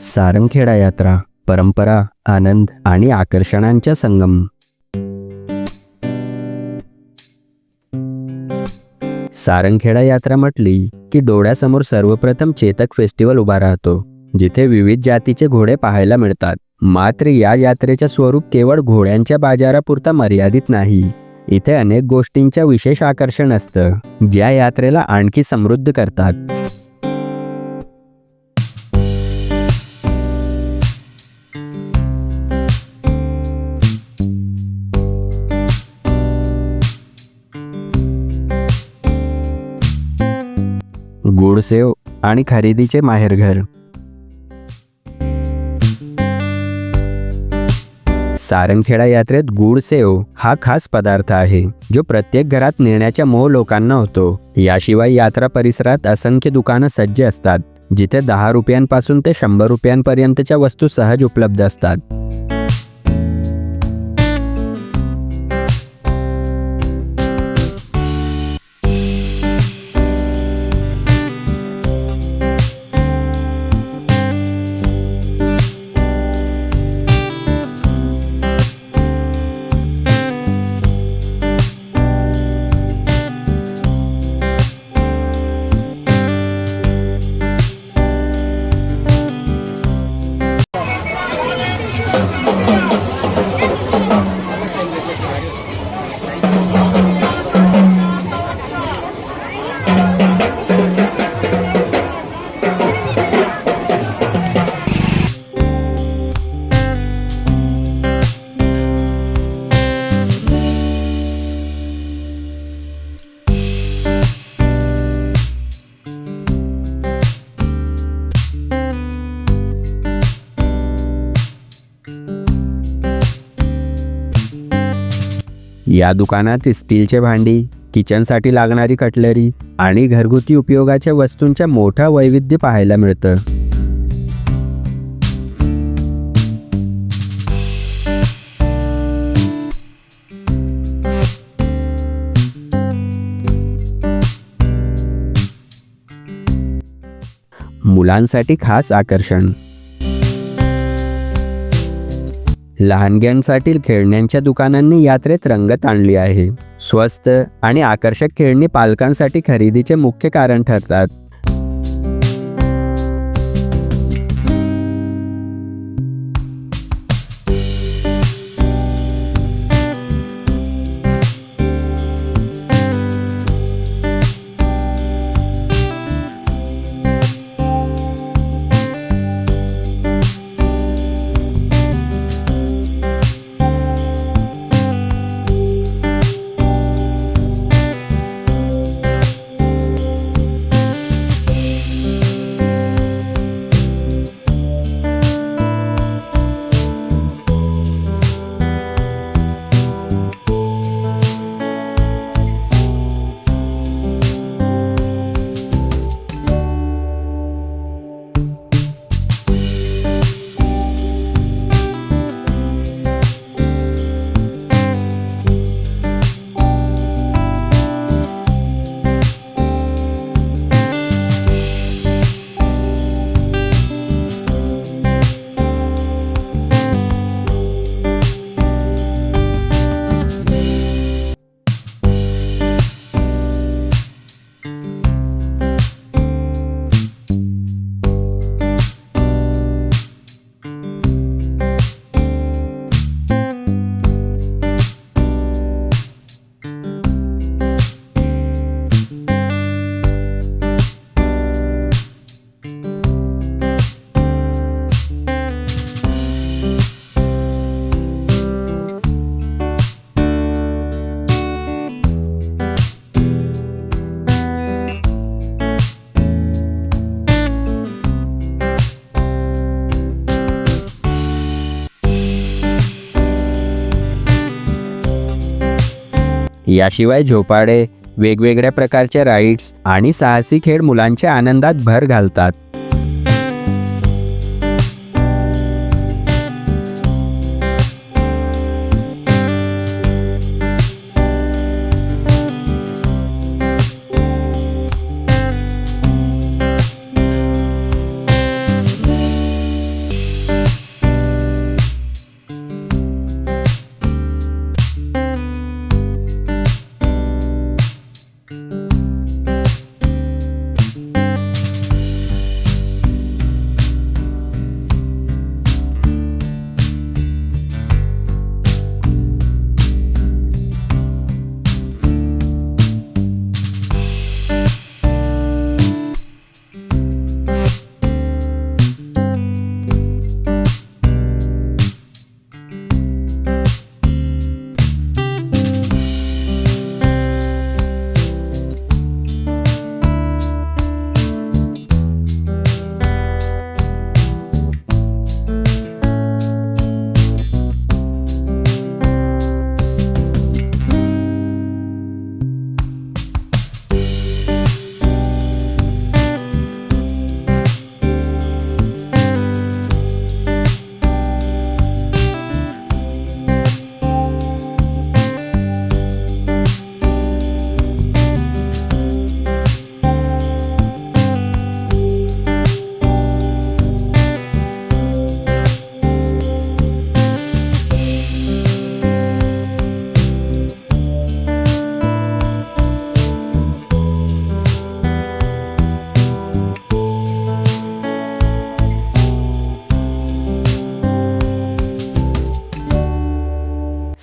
सारंगखेडा यात्रा परंपरा आनंद आणि आकर्षणांच्या संगम. सारंगखेडा यात्रा म्हटली की डोळ्यासमोर सर्वप्रथम चेतक फेस्टिवल उभा राहतो जिथे विविध जातीचे घोडे पाहायला मिळतात. मात्र या यात्रेचे स्वरूप केवळ घोड्यांच्या बाजारापुरता मर्यादित नाही इथे अनेक गोष्टींच्या विशेष आकर्षण असतं ज्या यात्रेला आणखी समृद्ध करतात. गुडसेव आणि खरेदीचे माहेरघर सारंगखेडा यात्रेत गुडसेव हा खास पदार्थ आहे जो प्रत्येक घरात नेण्याच्या मोह लोकांना होतो. याशिवाय यात्रा परिसरात असंख्य दुकानं सज्ज असतात जिथे दहा रुपयांपासून ते शंभर रुपयांपर्यंतच्या वस्तू सहज उपलब्ध असतात. या दुकानात स्टीलचे भांडी किचनसाठी लागणारी कटलरी आणि घरगुती उपयोगाच्या वस्तूंच्या मोठा वैविध्य पाहायला मिळतं. मुलांसाठी खास आकर्षण. लहानग्यांसाठी खेळण्यांच्या दुकानांनी यात्रेत रंगत आणली आहे. स्वस्त आणि आकर्षक खेळणी पालकांसाठी खरेदीचे मुख्य कारण ठरतात. याशिवाय झोपाडे वेगवेगळ्या प्रकारच्या राईड्स आणि साहसी खेळ मुलांच्या आनंदात भर घालतात.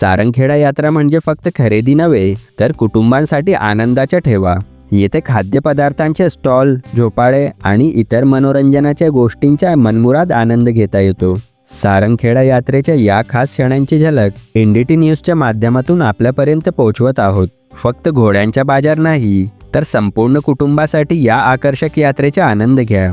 सारंगखेडा यात्रा म्हणजे फक्त खरेदी नव्हे तर कुटुंबांसाठी आनंदाच्या ठेवा. येथे खाद्यपदार्थांचे स्टॉल झोपाळे आणि इतर मनोरंजनाच्या गोष्टींचा मनमुराद आनंद घेता येतो. सारंगखेडा यात्रेच्या या खास क्षणांची झलक एनडीटी न्यूजच्या माध्यमातून आपल्यापर्यंत पोहोचवत आहोत. फक्त घोड्यांचा बाजार नाही तर संपूर्ण कुटुंबासाठी या आकर्षक यात्रेचा आनंद घ्या.